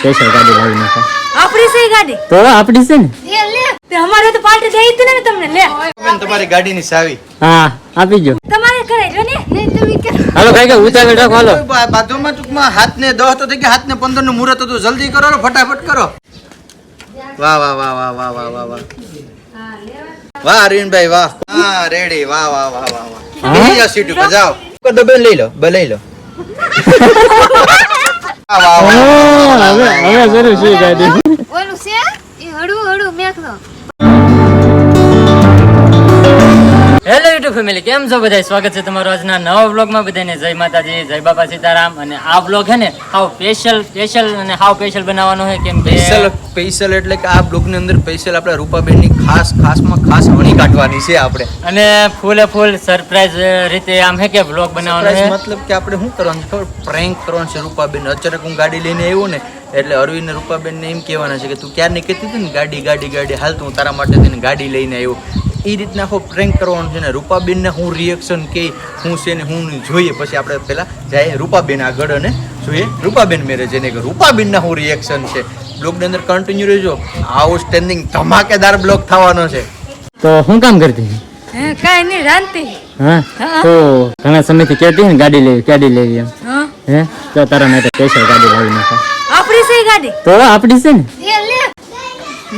Special ગાડી લાવી નાખો આપણી સહી ગાડી? તો આપણી છે ને? તે અમારે તો પાર્ટી થઈ હતી ને તમને લે. બેન, તમારી ગાડીની ચાવી. હા આપી જો તમારે કરાય જો ને. હાલો હાલો. બાજુમાં ટૂંકમાં હાથને દહ તો થઈ ગયા હાથને પંદરનું મુહૂર્ત હતું. જલ્દી કરો ને ફટાફટ કરો. વાહ વાહ વાહ વાહ વાહ વાહ વાહ વાહ. વાહ અરવિંદભાઈ વાહ. હા રેડી. વાહ વાહ વાહ વાહ વાહ? સીટ ઉપર જાઓ. ડબ્બે લઈ લો બે લઈ લો. હવે હવે જરૂર છે ગાડી ઓલું છે? એ હળવું હળવું મેક હેલો યુટ્યુબ ફેમિલી કેમ છો બધા સ્વાગત છે તમારું આજના નવા વ્લોગમાં. બધાને જય માતાજી જય બાપા સીતારામ. અને આ વ્લોગ હે ને હાવ સ્પેશિયલ સ્પેશિયલ અને હાવ સ્પેશિયલ બનાવવાનો છે કેમ કે સ્પેશિયલ સ્પેશિયલ એટલે કે આ બ્લોગની અંદર સ્પેશિયલ આપણે રૂપાબેનની ખાસ ખાસમાં ખાસ હણી કાઢવાની છે આપણે. અને ફૂલે ફૂલ સરપ્રાઈઝ રીતે આમ હે કે વ્લોગ બનાવવાનો છે મતલબ કે આપણે શું કરવાનું ખબર? પ્રેન્ક કરવાનું છે રૂપાબેન અચાનક હું ગાડી લઈને આવ્યો ને એટલે અરવિંદ રૂપાબેન ને એમ કહેવાના છે કે તું ક્યારે કહેતી હતી ને ગાડી ગાડી ગાડી. હાલ તું હું તારા માટે તેને ગાડી લઈને આવ્યો. એ રીતના આખો પ્રેન્ક કરવાનો છે ને રૂપાબેનને હું રિએક્શન કે હું છે ને હું જોઈએ. પછી આપણે પહેલાં જાય રૂપાબેન આગળ અને જોઈએ રૂપાબેન મેરેજ એને કે રૂપાબેનના હું રિએક્શન છે. બ્લોગની અંદર કન્ટિન્યુ રહેજો. આવો સ્ટેન્ડિંગ ધમાકેદાર બ્લોગ થવાનો છે. તો હું કામ કરતી હે કાઈ નહીં રાંતી હા? હા. તો ઘણા સમયથી કહેતી ને ગાડી લેવી ગાડી લેવી એમ. હે. તો તારા માટે સ્પેશિયલ ગાડી લાવી નાખો. આપણી સહી ગાડી? તો આપણી છે ને?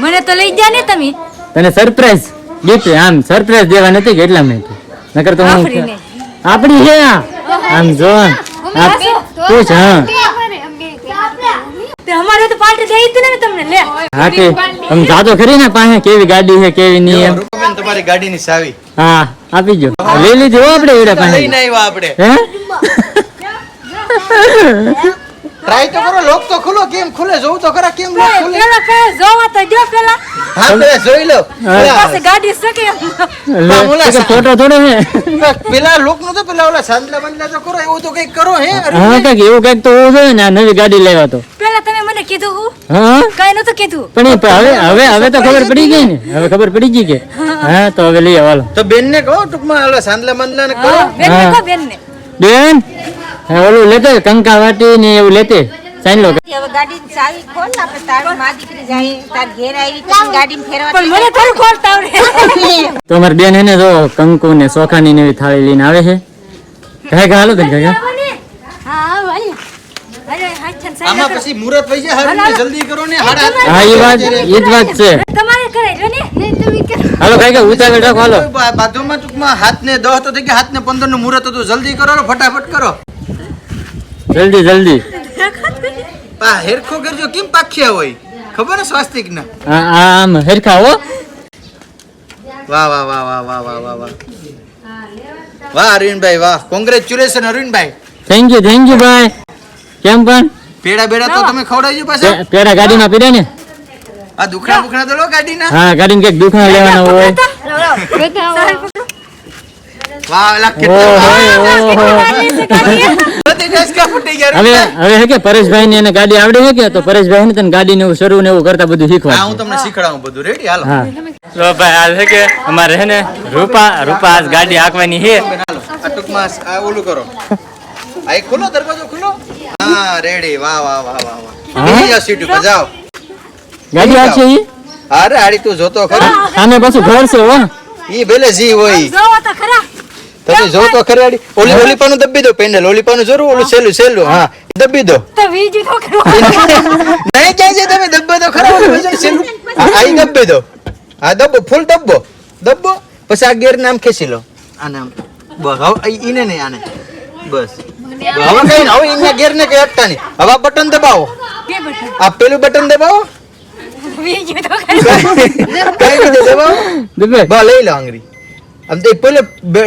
મને તો લઈ જા ને તમે. તને સરપ્રાઈઝ ગિફ્ટ આમ સરપ્રાઈઝ દેવા નથી કે એટલા માટે. નકર તો હું આપણી છે આ. આમ જો આ પૂછ હા. અમારે તો પાર્ટી થઈ હતી ને તમને લે. હા કે તમે જાતો ખરી ને પાસે કેવી ગાડી છે કેવી નહીં એમ. તમારી ચાવી. હા આપી જો લઈ લીધી આપણે એવડા પાસે લઈને આવ્યા આપણે. હે? ટ્રાય તો કરો લોક તો ખુલો કેમ ખુલે જોઉં તો ખરા કેમ લોક ખુલે પેલા પેલા જોવા તો જો પેલા. હા પેલા જોઈ લો. પાસે ગાડી સકે એમ. લે, કે ફોટો થોડો હે. પેલા- લોક નો તો પેલા ઓલા સાંદલા બંદલા તો કરો એવું તો કંઈક કરો હે હા કંઈક એવું કંઈક તો હોવું જોઈએ ને નવી ગાડી લેવા તો. પેલા તમે મને કીધું હું? હા? કઈ નતું કીધું. પણ હવે હવે હવે તો ખબર પડી ગઈ ને હવે ખબર પડી ગઈ કે. હા. તો હવે લઈ આવો તો બેન ને કહો ટૂંકમાં ઓલા સાંદલા બંદલા ને કહો બેન ને કહો બેન ને બેન? ઓલું લેતે કંકા વાટી ને એવું લેતે. સાઈન લો. હવે ગાડીની ચાવી ખોલ ને આપણે તારી માં દીકરી જાય તાર ઘેર આવી તો ગાડીમાં ફેરવા પણ મને થોડું ખોલતા આવડે. તો અમારી બેન એને જો કંકુ ને સોખાની ને એવી થાળી લઈને આવે છે. કઈ કાંઈ હાલો તને હા હાથ આમાં પછી થઈ જાય ને જલ્દી કરો ને હાથ હા એ વાત એ જ વાત છે. તમારે કરાય ને. હાલો કાંઈ કાંઈ ઉતાવળ રાખો હાલો. બાજુમાં ટૂંકમાં હાથને દહ તો થઈ ગયા હાથને પંદરનું મુહૂર્ત હતું. જલ્દી કરો ફટાફટ કરો. જલ્દી જલ્દી. પા હેરખો કરજો કેમ પાખ્યા હોય? ખબર ને સ્વાસ્તિક ના આમ હેરખા હો. વાહ વાહ વાહ વાહ વાહ વાહ વાહ વાહ. વાહ અરવિંદભાઈ વાહ. Congratulation Arvindbhai. Thank you thank you ભાઈ. કેમ પણ? પેડા બેડા તો તમે ખવડાવજો પાછા. પેડા ગાડીમાં પીડે ને? આ દુખણા બુખણા તો લો ગાડીના. હા ગાડીને કંઈક દુખણા લેવાના હોય. વાહ લાખ કેટલા ઓહો. બધી ડેસ્કા ફૂટી ગયા હવે હવે હે કે પરેશભાઈ ને એને ગાડી આવડે છે કે? તો પરેશભાઈ ને તને ગાડી ને એવું શરૂ ને એવું કરતા બધું શીખવા હું તમને શીખડાવું બધું. રેડી હાલો. તો ભાઈ હાલ છે કે? અમારે હે ને રૂપા રૂપા આજ ગાડી હાંકવાની છે બેન, હાલો. આ ટૂંકમાં ઓલું કરો. આ એક ખોલો દરવાજો ખોલો હા રેડી વાહ વાહ વાહ વાહ વાહ. હા? સીટ ઉપર જાઓ. ગાડી હાંકશે ઈ અરે આડી તું જોતો ખરી. સામે પાછું ઘર છે હો. ઈ ભલે જી હોય. તમે જો તો ખરેડી ઓલી ઓલી પાનું દબી દો પેન્ડલ. ઓલી પાનું જરૂર ઓલું સેલું સેલું હા દબી દો. તો વીજી તો કરવા નહીં ક્યાં છે તમે દબ્બો તો ખરા ઓલું સેલું હા આ ઈ દબી દો. હા દબ્બો ફૂલ દબ્બો દબ્બો પછી આ ગેર નામ ખેંચી લો. આને આમ. બસ હવે ઈને નહીં આને. બસ. હવે કઈ હવે અહીંયા ગેર ને કઈ અટતા નહીં. હવે બટન દબાવો. આ પેલું બટન દબાવો. વીજી તો કઈ રીતે દબાવો? દુબે. લઈ લો આંગળી. આમ તે પેલે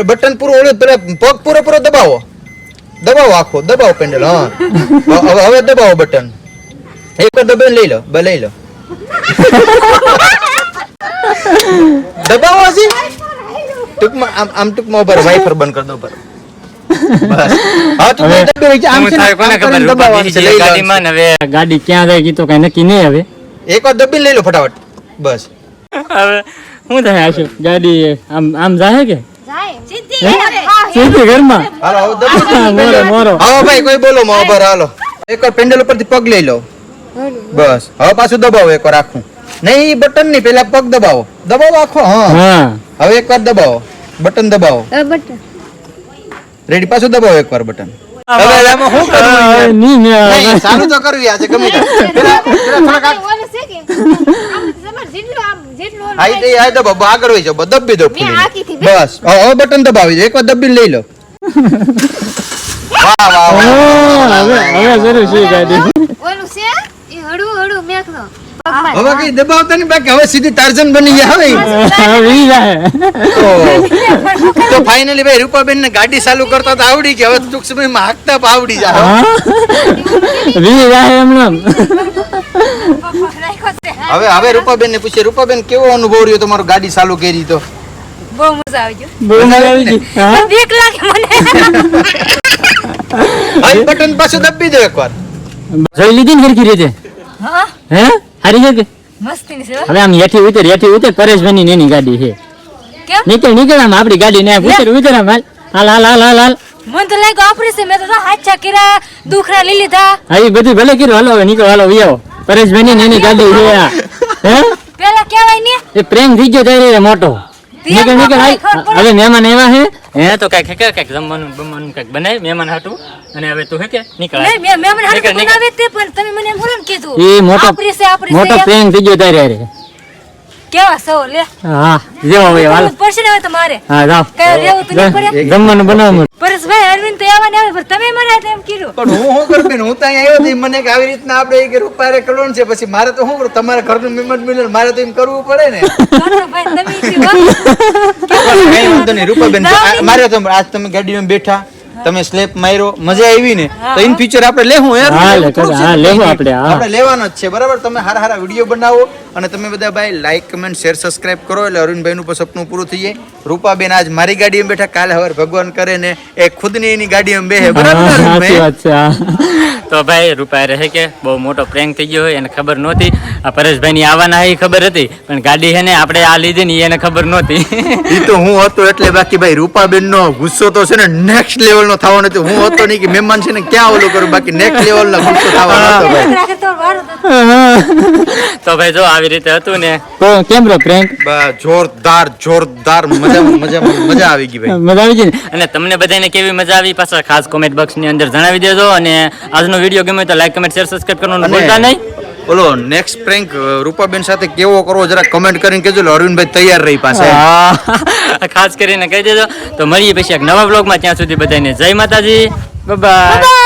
બટન પૂરું ઓળે પેલા પગ પૂરો પૂરો દબાવો. દબાવો આખો દબાવો પેન્ડલ હા. હવે દબાવો બટન. એક વાર દબાવી લઈ લો બ લઈ લો. દબાવો હજી. ટૂંકમાં આમ આમ ટૂંકમાં ઉપર વાઈફર બંધ કરી દો પર ગાડી ક્યાં રહી ગઈ તો કઈ નક્કી નહીં હવે. એક વાર દબી લઈ લો ફટાફટ. બસ. હવે શું થાય આશુ ગાડી આમ આમ જાય કે? સીધી ઘરમાં? હાલો હવે દબાવો. મોરો મોરો. હાલો ભાઈ કોઈ બોલો મોબર હાલો. એકવાર પેન્ડલ ઉપરથી પગ લઈ લો. બસ. હવે પાછું દબાવો એકવાર આખું. નહીં બટન નહીં પેલા પગ દબાવો. દબાવો આખો? હા. હા. હવે એકવાર દબાવો. બટન દબાવો. રેડી? પાછું દબાવો એકવાર બટન. હવે આમાં શું કરવું નહીં નહીં, તો કરવી આજે ગમે પેલા પેલા થોડાક આઈ તો ઈ આગળ વહી જાઓ દબી દો મેં બસ. હવે બટન દબાવી દો. એકવાર દબી લઈ લો. વાહ વાહ હવે હવે જરૂર છે ગાડી. ઓલું છે? એ હળવું હળવું મેખનો હવે કઈ દબાવતા નહીં બાકી હવે સીધી તારજન બની ગયા. તો- તો ફાઇનલી ભાઈ રૂપાબેન ને ગાડી ચાલુ કરતા તો આવડી કે હવે ટૂંક સમયમાં હાકતા આવડી જાય વી જાય એમનેમ હવે હવે રૂપાબેન ને પૂછીએ રૂપાબેન કેવો અનુભવ રહ્યો તમારો ગાડી ચાલુ કરી તો? બહુ મજા આવી ગયો બહુ મજા આવી ગઈ. બીક લાગે મને. બટન પાછું દબી દો એકવાર. જોઈ લીધી ને હરકી રીતે? હા? હે? હારી ગઈ કે? મસ્તી છે હવે આમ હેઠી ઉતર હેઠી ઉતર પરેશભાઈ ની એની ગાડી છે. કેમ? નીકળ નીકળ આમ આપડી ગાડી ને ઉતર ઉતર આમ હાલ. હાલ હાલ હાલ હાલ મને તો લાગ્યું ઓપરેશન મેં તો હાચા કર્યા દુખરા લઈ લીધા. હા એ બધું ભલે કર્યું. હાલો હવે નીકળ હાલો વિયાવો પરેશભાઈ ની એની ગાડી છે આ. હે? પેલા કેવાય ને? એ પ્રેમ થઈ ગયો ત્યારે મોટો. નીકળ નીકળ હાલ. ખબર પડે. હવે મહેમાન એવા હે. હે તો કંઈક કંઈક જમવાનું બમવાનું કંઈક બનાય મહેમાન હાટું. અને હવે તું હે કે નીકળ નહીં, મેં મેં મને હારું નીકળ, નીકળ. બનાવે તે પણ તમે મને એમ થોડું કીધું. એ મોટો પ્રેમ થઈ ગયો ત્યારે કેવા સૌ લે? હા જેવો હવે હાલ. પડશે ને હવે તમારે. હા જાઓ. કઈ રહેવું તો જમવાનું બનાવવાનું. પરેશભાઈ અરવિંદ તો એવા આવે પણ તમે મને એમ કીધું. પણ હું શું કરું બેન? હું તો અહીંયા આવ્યો તો મને કે આવી રીતના આપણે એક રૂપારે કરવાનું છે પછી મારે તો શું કરું? તમારા ઘરનું મહેમાન મિલન મારે તો એમ કરવું પડે ને. ભાઈ તમે કીધું કઈ વાંધો નહીં. રૂપાબેન મારે તો આજ તમે ગાડીમાં બેઠા તમે સ્લેપ માર્યો મજા આવી ને. તો ઇન ફ્યુચર આપણે લેવું યાર. હા, લેવું આપણે, આપણે લેવાનો જ છે બરાબર? તમે હારા હારા વીડિયો બનાવો. અને તમે બધા ભાઈ લાઈક કમેન્ટ શેર સબસ્ક્રાઇબ કરો. એટલે અરુણભાઈ નું પણ સપનું પૂરું થઈ જાય. રૂપાબેન આજ મારી ગાડીમાં બેઠા કાલે હવે ભગવાન કરે ને એ ખુદની એની ગાડીમાં બેહે. બરાબર હા. તો ભાઈ રૂપાએ રહે કે? બહુ મોટો પ્રેન્ક થઈ ગયો હોય એને ખબર નહોતી. આ પરેશભાઈની આવવાના એ ખબર હતી પણ ગાડી છે ને આપણે આ લીધી ને એને ખબર નહોતી. એ તો હું હતો એટલે બાકી ભાઈ રૂપાબેન નો ગુસ્સો તો છે ને નેક્સ્ટ લેવલ નો થવાનો હતો. હું હતો નહીં કે મહેમાન છે ને ક્યાં ઓલું કરું? બાકી નેક્સ્ટ લેવલ નો ગુસ્સો થવાનો હતો ભાઈ. તો તો તો ભાઈ જો આવી રીતે હતું ને. કેમ રહ્યો પ્રેન્ક જોરદાર જોરદાર મજા મજા મજા આવી ગઈ ભાઈ. મજા આવી ગઈ અને તમને બધાને કેવી મજા આવી? પાછા ખાસ કોમેન્ટ બોક્સની અંદર જણાવી દેજો અને આજનો વીડિયો ગમ્યો તો લાઈક કમેન્ટ શેર સબસ્ક્રાઇબ કરવાનું ભૂલતા નહીં. બોલો નેક્સ્ટ પ્રેન્ક રૂપાબેન સાથે કેવો કરવો જરા કમેન્ટ કરીને કહેજો અરવિંદભાઈ તૈયાર રહી પાસે. ખાસ કરીને કહી દેજો. તો મળીએ પછી એક નવા બ્લોગમાં ત્યાં સુધી બધાને જય માતાજી. બાય